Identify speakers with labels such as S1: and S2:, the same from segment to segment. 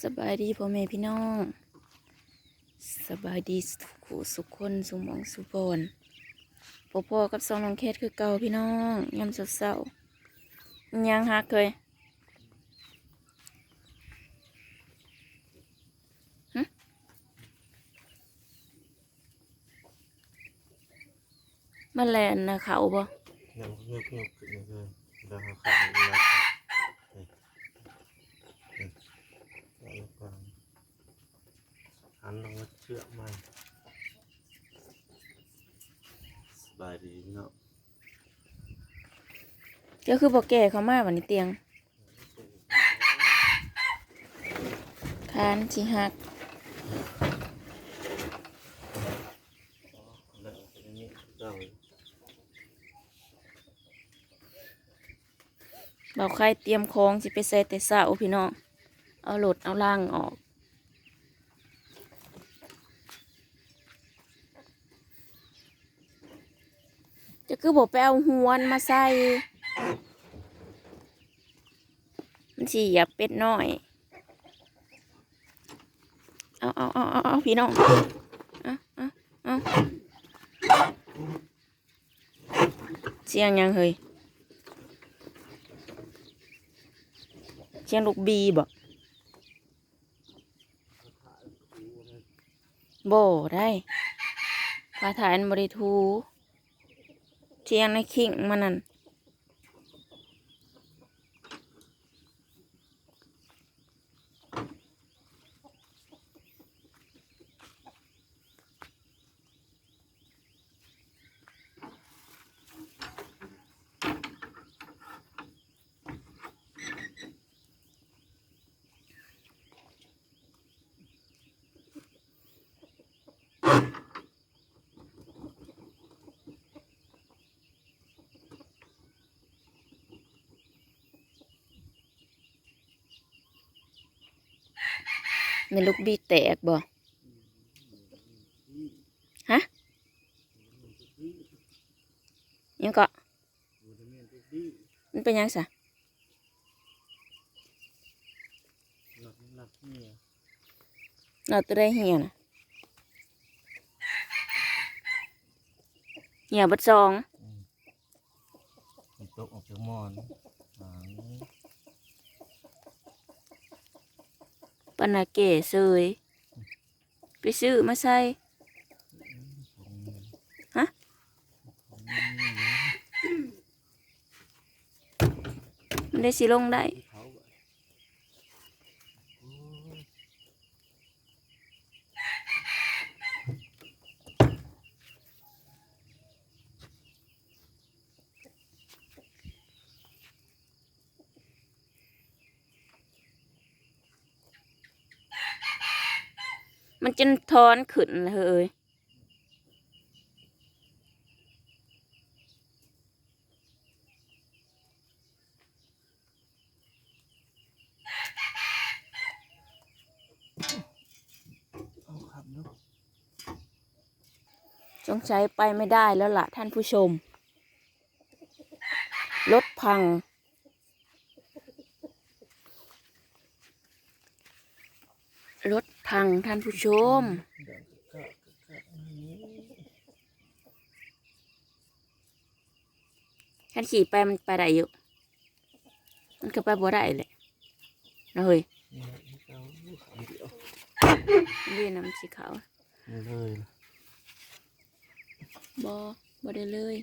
S1: สบายดีพ่อแม่พี่น้อง สบายดีสุขสุขคนสุมองสุบอนพ่อพ่อกับสองน้องแคทคือเก่าพี่น้องยำเศร้าๆยังฮักเคยมาแลนนะเขาบ่
S2: ยังเงือกเงือกขึ้นมาเลยแล้วเขาขับมาแล้วแล้วก็ หันลงมาเชือมันสบายดีเนาะ
S1: เดี๋ยวคือบอกแก่เขามาวันนี้เตียงคานสิหัก
S2: เจ้า
S1: เราใครเตรียมของสิไปใส่แต่เช้าพี่น้อง เอาโหลดเอาล่างออก คือบอกไปเอาหวนมาใส่ มันสิอย่าเป็ดน้อย เอาเอาเอาเอาเอาพี่น้องเอาเอาเอาเสียงยังเฮ้ยเชียงลูกบีบอกโบได้พาถ่ายอันบริทู เชียงในขิงมันนั่น ในลูกบีแตกบ่ฮะยังก็มันเป็นยังสะ
S2: หลับหลับเนี่ย
S1: เราตัวได้เหี่ยนะเหี่ยบัดซอง
S2: มัตกออกจากมอนหาง
S1: ปานาเก๋เซยไปซื้อมาใส่ฮะ
S2: ของเงินนี่นะ
S1: มันได้สิลงได้
S2: เขาแบบโอ้ย
S1: มันจนทอนขึ้นเลยเฮ้ย
S2: เอาครับเนาะ
S1: สงสัยไปไม่ได้แล้วล่ะท่านผู้ชม รถพัง รถ พังท่านผู้ชม
S2: เดี๋ยวก็ก็ก็นี้
S1: ท่านขี่ไปมันไปได้อยู่ มันก็ไปบ่ได้เลยนะเฮ้ย
S2: นี่เอาขำเดียว
S1: เรียนนำสีขาว
S2: นี่เลย
S1: บอบ่ได้เลย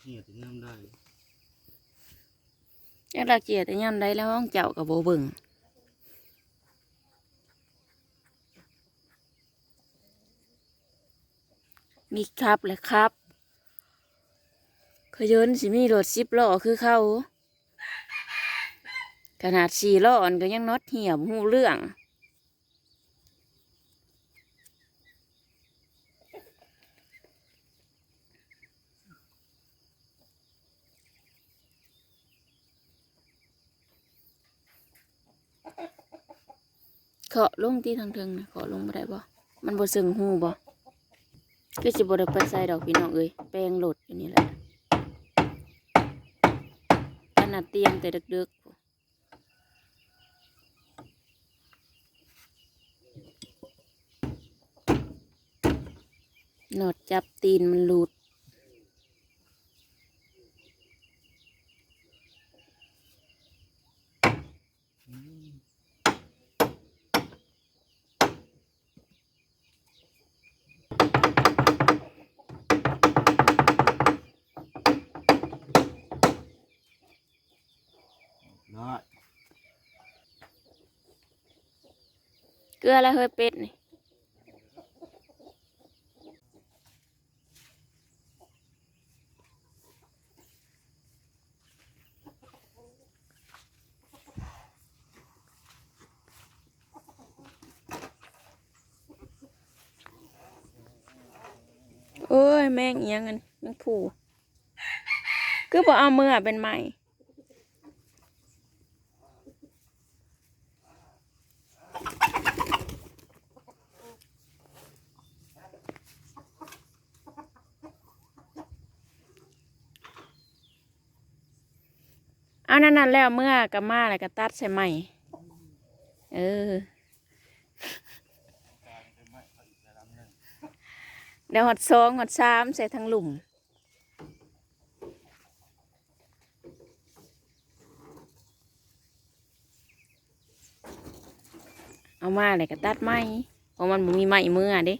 S2: เกียถึงน้ำได้
S1: จักละเกียแต่ย่ำได้แล้วห้องเจ้ากับโบเบิ่งมีครับเลยครับขยนสิมีรถสิบล้อคือเขาขนาดสี่ล้อก็ยังน็อตเหี่ยมหูเรื่อง เคาะลงที่ทางเทิงนะเคาะลงบ่ได้บ่มันบ่สึงหูบ่ก็สิบ่ได้ไปใส่ดอกพี่น้องเอ้ยแป้งโหลดอยู่นี่แหละขนาดเตรียมแต่ดึกๆหนอดจับตีนมันหลุด ลือแล้วเฮ้ยเป็ดนี่โอ้ยแม่งเอียงกันแม่งผูคือบอกเอามือเป็นไม้ เอานั่นนั่นแล้วเมื่อกับมาแล้วก็ตัดใส่ไม้เออเดี๋ยวหดสองหดสามใส่ทั้งหลุมเอามาเลยก็ตัดไม้เพราะมันมีไม้มือเด้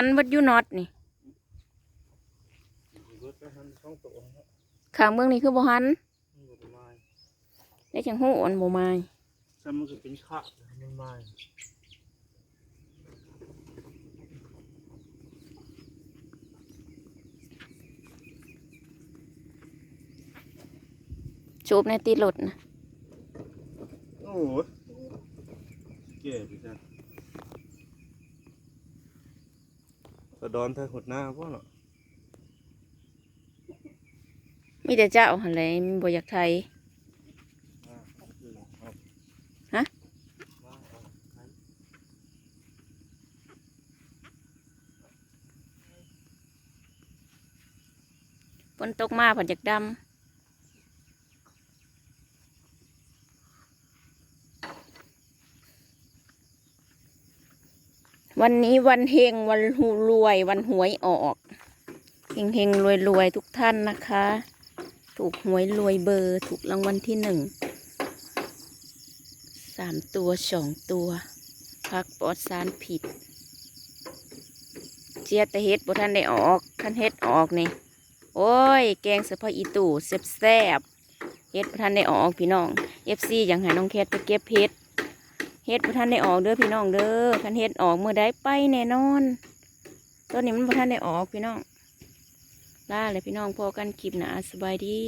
S1: หันวัดอยูน็อตนี่
S2: รถไปหันช่องโตนะครับ
S1: ข้างเบื้องนี้คือบ่หัน
S2: มันบ่ได้ไม้
S1: ได้จังหูอันบ่มา
S2: แต่มันก็เป็นขะมันไม้
S1: จูบในตีรถนะ
S2: โอ้ยเก๋ไปจ้ะกระ ดอนไทยหดหน้าพ่อเนาะ
S1: มีแต่เจ้าหันเลยมันบ่อยากไทยฮะฝนตกมาผันจากดำ วันนี้วันเฮงวันหูรวย วันหวยออกเฮงเฮงรวยรวยทุกท่านนะคะ ถูกหวยรวยเบอร์ถูกรางวัลที่หนึ่งสามตัวสองตัว พักปลอดสารผิดเจียตเฮ็ดบ่ท่านได้ออกคันเฮ็ดออกนี่โอ้ย แกงเสะพาะอีตู่แซ่บแซบเฮ็ดบ่ทันได้ออกพี่น้อง FC อย่างให้น้องแคทไปเก็บเฮ็ด เฮ็ดบ่ทันได้ออกเด้อพี่น้องเด้อคันเฮ็ดออกมื้อใดไปแน่นอนตอนนี้มันบ่ทันได้ออกพี่น้องลาเลยพี่น้องพอกันคลิปหน้าสบายดี